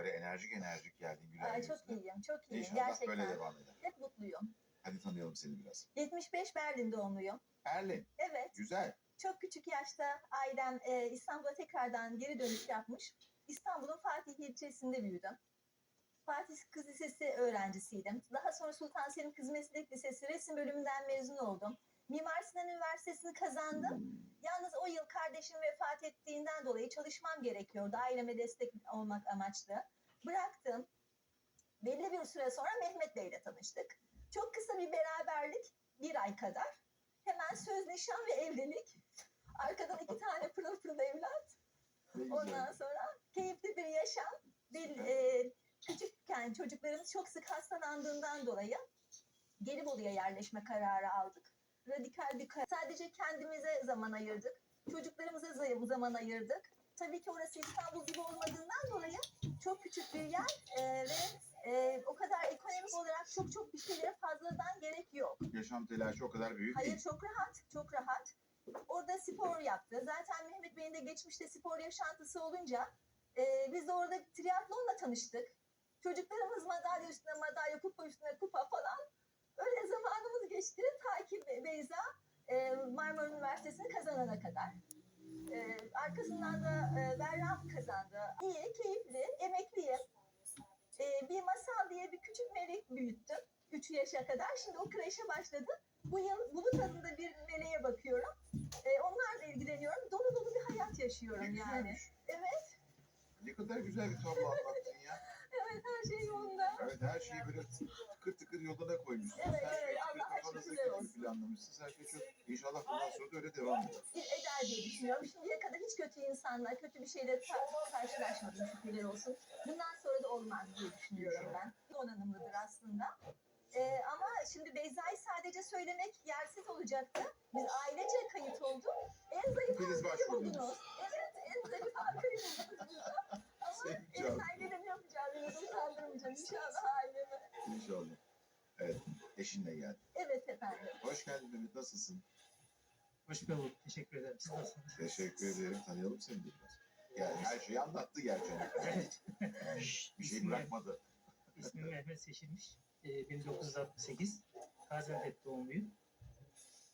Böyle enerjik enerjik geldin güler Ay, çok yüzlü. iyiyim, çok iyiyim. İnşallah Gerçekten. böyle devam eder. Hep mutluyum. Hadi tanıyalım seni biraz. 75 Berlin doğumluyum. Berlin. Evet, Güzel. çok küçük yaşta ailem e, İstanbul'a tekrardan geri dönüş yapmış. İstanbul'un Fatih ilçesinde büyüdüm. Fatih Kız Lisesi öğrencisiydim. Daha sonra Sultan Selim Kız Meslek Lisesi resim bölümünden mezun oldum. Mimar Sinan Üniversitesi'ni kazandım. Yalnız o yıl kardeşim vefat ettiğinden dolayı çalışmam gerekiyordu. Aileme destek olmak amaçlı. Bıraktım. Belli bir süre sonra Mehmet Bey ile tanıştık. Çok kısa bir beraberlik, bir ay kadar. Hemen söz nişan ve evlilik. Arkadan iki tane pırıl pırıl evlat. Ondan sonra keyifli bir yaşam. Bir, e, küçükken çocuklarımız çok sık hastalandığından dolayı Gelibolu'ya yerleşme kararı aldık. Radikal bir karar. Sadece kendimize zaman ayırdık. Çocuklarımıza zaman ayırdık. Tabii ki orası İstanbul gibi olmadığından dolayı çok küçük bir yer e, ve e, o kadar ekonomik olarak çok çok bir şeylere fazladan gerek yok. Yaşam telaşı o kadar büyük Hayır değil. çok rahat, çok rahat. Orada spor yaptı. Zaten Mehmet Bey'in de geçmişte spor yaşantısı olunca e, biz de orada triatlonla tanıştık. Çocuklarımız madalya üstüne madalya, kupa üstüne kupa falan. Öyle zamanımız geçti. Ta ki Be- Beyza e, Marmara Üniversitesi'ni kazanana kadar. E, arkasından da e, Berram kazandı. İyi, keyifli, emekliyim. E, bir masal diye bir küçük melek büyüttüm. 3 yaşa kadar. Şimdi o kreşe başladı. Bu yıl bulut adında bir meleğe bakıyorum. E, onlarla ilgileniyorum. Dolu dolu bir hayat yaşıyorum yani. Evet, Ne kadar güzel bir tablo anlattın ya. evet her şey yolunda. Evet her şeyi böyle yoluna koymuşsunuz. Evet, her evet, Allah şey güzel göre olsun. planlamışsınız. Her şey çok. İnşallah bundan sonra da öyle devam eder. eder diye düşünüyorum. Şimdiye kadar hiç kötü insanlar, kötü bir şeyle ka- karşılaşmadım şükürler olsun. Bundan sonra da olmaz diye düşünüyorum ben. Donanımlıdır aslında. Ee, ama şimdi Beyza'yı sadece söylemek yersiz olacaktı. Biz ailece kayıt olduk. En zayıf halkayı buldunuz. Evet, en zayıf halkayı buldunuz Eşinle geldi. Evet efendim. Hoş geldin Mehmet. Nasılsın? Hoş bulduk. Teşekkür ederim. Siz nasılsınız? Teşekkür ederim. Tanıyalım seni biraz. Yani her şeyi anlattı gerçi. Evet. Bir şey İsmi- bırakmadı. İsmim Mehmet Seçilmiş. Ee, 1968. Gaziantep doğumluyum.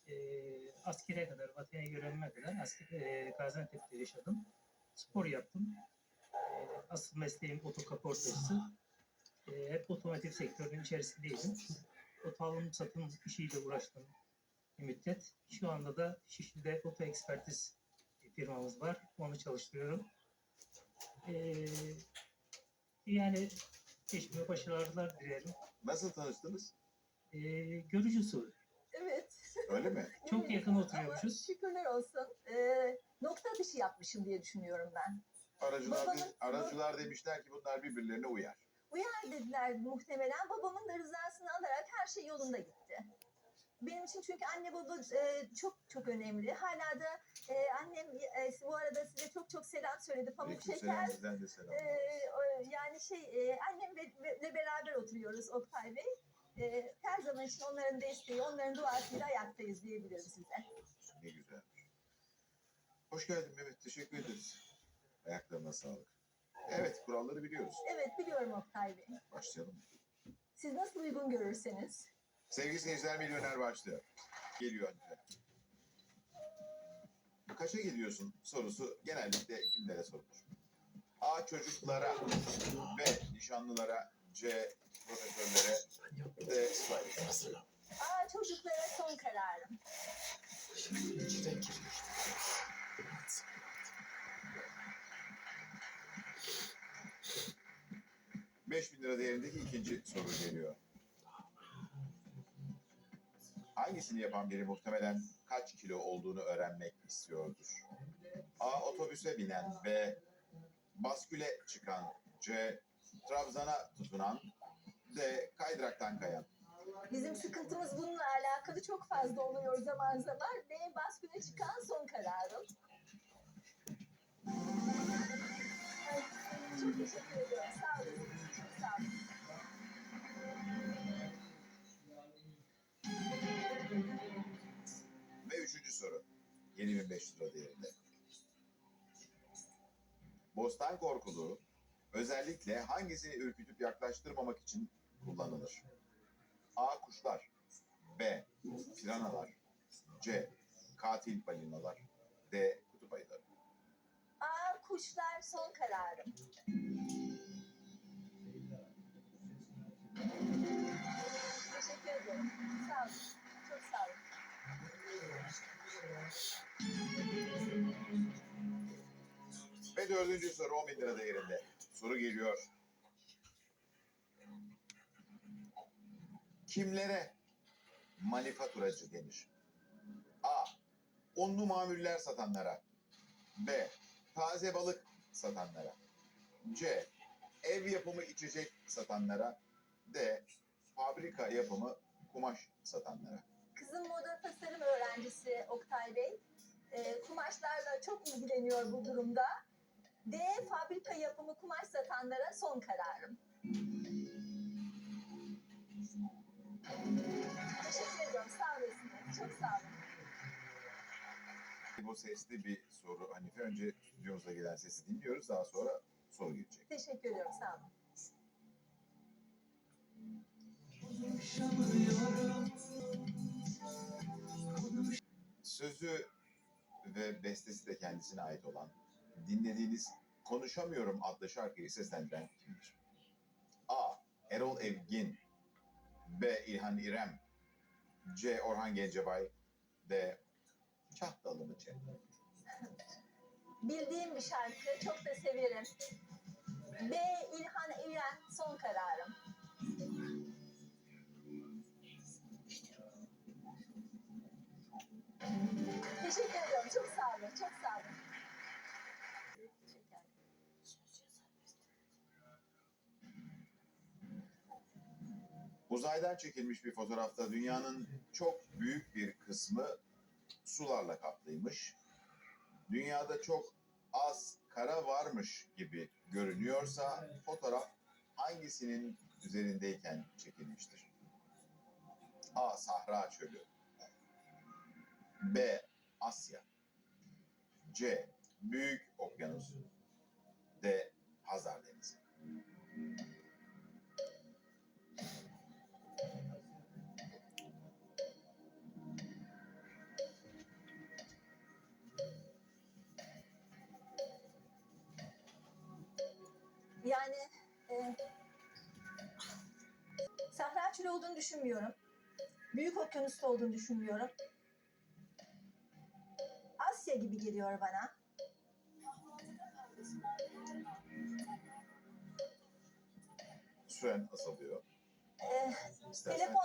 Ee, askere kadar, vatana görevime kadar asker, e, Gaziantep'te yaşadım. Spor yaptım. Ee, asıl mesleğim otokaportacısı. Ee, hep otomotiv sektörünün içerisindeydim. Oto alım satım işiyle uğraştım bir müddet. Şu anda da Şişli'de oto ekspertiz firmamız var. Onu çalıştırıyorum. Ee, yani geçmiyor başarılar dilerim. Nasıl tanıştınız? Ee, görücü usulü. Evet. Öyle mi? Çok Evet. yakın Ama oturuyormuşuz. şükürler olsun. Ee, nokta atışı yapmışım diye düşünüyorum ben. Aracılar, Babanın- aracılar demişler ki bunlar birbirlerine uyar. Uyar dediler muhtemelen. Babamın da rızasını alarak her şey yolunda gitti. Benim için çünkü anne baba e, çok çok önemli. Hala da e, annem e, bu arada size çok çok selam söyledi. Pamuk Aleykümselam, şeker. de selam. E, yani şey e, annemle beraber oturuyoruz Oktay Bey. E, her zaman için onların desteği, onların duasıyla ayaktayız diyebilirim size. Ne güzelmiş. Hoş geldin Mehmet. Teşekkür ederiz. Ayaklarına sağlık. Evet, kuralları biliyoruz. Evet biliyorum Oktay Bey. Başlayalım. Siz nasıl uygun görürseniz. Sevgili seyirciler, milyoner başlıyor. Geliyor önce. Kaça gidiyorsun sorusu genellikle kimlere sorulur? A. Çocuklara B. Nişanlılara C. Profesörlere D. Sahip. Aa çocuklara son kararım. Beş bin lira değerindeki ikinci soru geliyor. Hangisini yapan biri muhtemelen kaç kilo olduğunu öğrenmek istiyordur? A. Otobüse binen B. Basküle çıkan C. Trabzana tutunan D. Kaydıraktan kayan. Bizim sıkıntımız bununla alakalı çok fazla oluyor zaman zaman. B basküne çıkan son kararım. Ve üçüncü soru. 7500 lira değerinde. Bostan Korkulu özellikle hangisini ürkütüp yaklaştırmamak için kullanılır? A. Kuşlar B. Piranalar C. Katil balinalar D. Kutup ayıları. Kuşlar son kararım. Teşekkür ederim. Sağ olun. Çok sağ olun. Ve dördüncü soru 10 bin lira değerinde. Soru geliyor. Kimlere manifaturacı denir? A. Unlu mamuller satanlara. B. Taze balık satanlara. C. Ev yapımı içecek satanlara. D. Fabrika yapımı kumaş satanlara. Kızım moda tasarım öğrencisi Oktay Bey. Ee, kumaşlarla çok ilgileniyor bu durumda. D. Fabrika yapımı kumaş satanlara son kararım. Teşekkür ediyorum. Sağ olasın. Çok sağ olun. Bu sesli bir soru. Hanife önce stüdyomuza gelen sesi dinliyoruz. Daha sonra soru gelecek. Teşekkür ediyorum. Sağ olun. Sözü ve bestesi de kendisine ait olan dinlediğiniz Konuşamıyorum adlı şarkıyı seslendiren kimdir? A. Erol Evgin B. İlhan İrem C. Orhan Gencebay D. Kahtalı Mıçı Bildiğim bir şarkı. Çok da severim. B. İlhan İrem son kararım. Teşekkür ediyorum. Çok sağ olun. Çok sağ olun. Uzaydan çekilmiş bir fotoğrafta dünyanın çok büyük bir kısmı sularla kaplıymış. Dünyada çok az kara varmış gibi görünüyorsa fotoğraf hangisinin üzerindeyken çekilmiştir? A. Sahra Çölü B. Asya C. Büyük Okyanus D. Hazar Denizi Yani e, Sahra Çölü olduğunu düşünmüyorum. Büyük okyanusta olduğunu düşünmüyorum. Asya gibi geliyor bana. Süren azalıyor. E, İstersen. telefon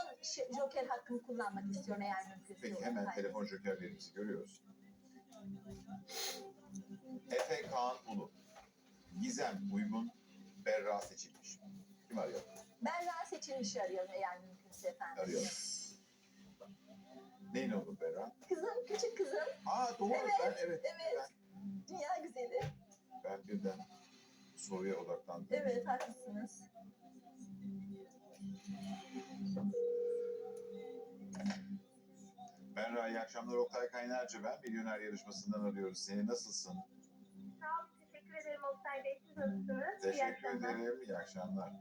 joker hakkımı kullanmak istiyorum eğer mümkünse. Peki hemen Hayır. telefon jokerlerimizi görüyoruz. Efe Kaan Ulu. Gizem Uygun. Berra seçilmiş. Kim arıyor? Berra seçilmiş arıyorum eğer mümkünse efendim. Arıyor. Neyin olur Berra? Kızım, küçük kızım. Aa doğru Evet, ben evet. evet. Dünya güzeli. Ben, ben birden soruya odaklandım. Evet, haklısınız. Berra iyi akşamlar Oktay Kaynarca ben. Milyoner yarışmasından arıyoruz. Seni nasılsın? Bey. Siz nasılsınız? İyi Teşekkür akşamlar. ederim. İyi akşamlar.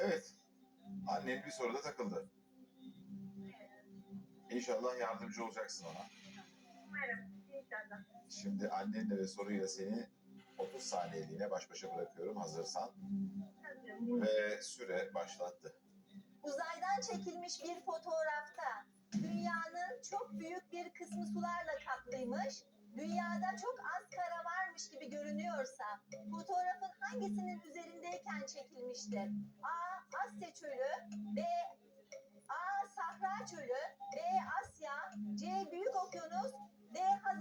Evet. Annen bir soruda takıldı. İnşallah yardımcı olacaksın ona. Umarım, inşallah. Şimdi annenle ve soruyla seni 30 saniyeliğine baş başa bırakıyorum hazırsan. Hazırım. Ve süre başlattı. Uzaydan çekilmiş bir fotoğrafta dünyanın çok büyük bir kısmı sularla kaplıymış. Dünyada çok az kara varmış gibi görünüyorsa fotoğrafın hangisinin üzerindeyken çekilmiştir? A. Asya çölü B. A. Sahra çölü B. Asya C. Büyük okyanus D. Hazar